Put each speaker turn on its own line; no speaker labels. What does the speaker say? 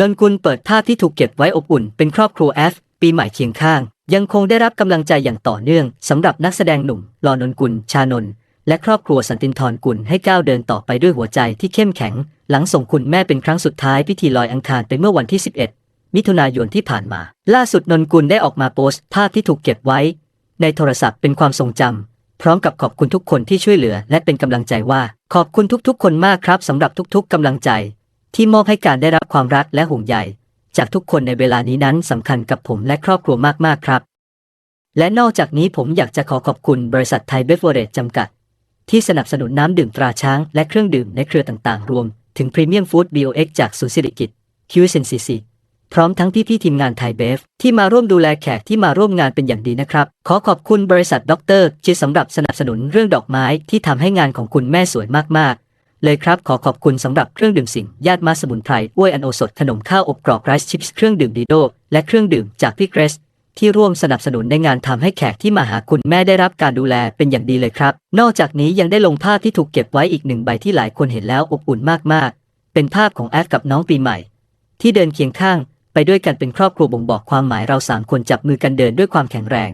นนกุลเปิดภาพที่ถูกเก็บไว้อบอุ่นเป็นครอบครัวแอฟปีใหม่เคียงข้าง ยังคงได้รับกำลังใจอย่างต่อเนื่องสำหรับนักแสดงหนุ่มรอนนกุล ชานนท์และครอบครัวสันตินทรกุลให้ก้าวเดินต่อไปด้วยหัวใจที่เข้มแข็ง หลังส่งคุณแม่เป็นครั้งสุดท้ายพิธีลอยอังคารไปเมื่อวันที่ 11 มิถุนายนที่ผ่านมา ล่าสุดนนกุลได้ออกมาโพสต์ภาพที่ถูกเก็บไว้ ในโทรศัพท์เป็นความทรงจำพร้อมกับขอบคุณทุกคนที่ช่วยเหลือ และเป็นกำลังใจว่า ขอบคุณทุกๆ คนมากครับสำหรับทุก ๆกำลังใจ ที่มอบให้การได้รับความรักและห่วงใยจากทุกคนในเวลานี้นั้นสำคัญกับผมและครอบครัวมากๆครับ และนอกจากนี้ผมอยากจะขอขอบคุณบริษัทไทยเบฟเวอร์เรจจำกัด ที่สนับสนุนน้ำดื่มตราช้างและเครื่องดื่มในเครือต่างๆ รวม ถึงพรีเมียมฟู้ด BOX จากศูนย์สิริกิต QSNCC พร้อมทั้งพี่ๆทีมงานไทยเบฟ ที่มาร่วมดูแลแขกที่มาร่วมงานเป็นอย่างดีนะครับ ขอขอบคุณบริษัทด็อกเตอร์ชิดสำหรับสนับสนุนเรื่องดอกไม้ที่ทำให้งานของคุณแม่สวยมากๆ เลยครับขอขอบคุณสำหรับเครื่องดื่มสิงญาติมาสมุนไพรอ้วยอันโอสถขนมข้าวอบกรอบไรซ์ชิพส์เครื่องดื่มดีโด และเครื่องดื่มจากพี่เกรสที่ร่วมสนับสนุนในงานทำให้แขกที่มาหาคุณแม่ได้รับการดูแลเป็นอย่างดีเลยครับ นอกจากนี้ยังได้ลงภาพที่ถูกเก็บไว้อีกหนึ่งใบที่หลายคนเห็นแล้วอบอุ่นมากๆ เป็นภาพของแอฟกับน้องปีใหม่ ที่เดินเคียงข้างไปด้วยกันเป็นครอบครัวบ่งบอกความหมายเราสามคนจับมือกันเดินด้วยความแข็งแรง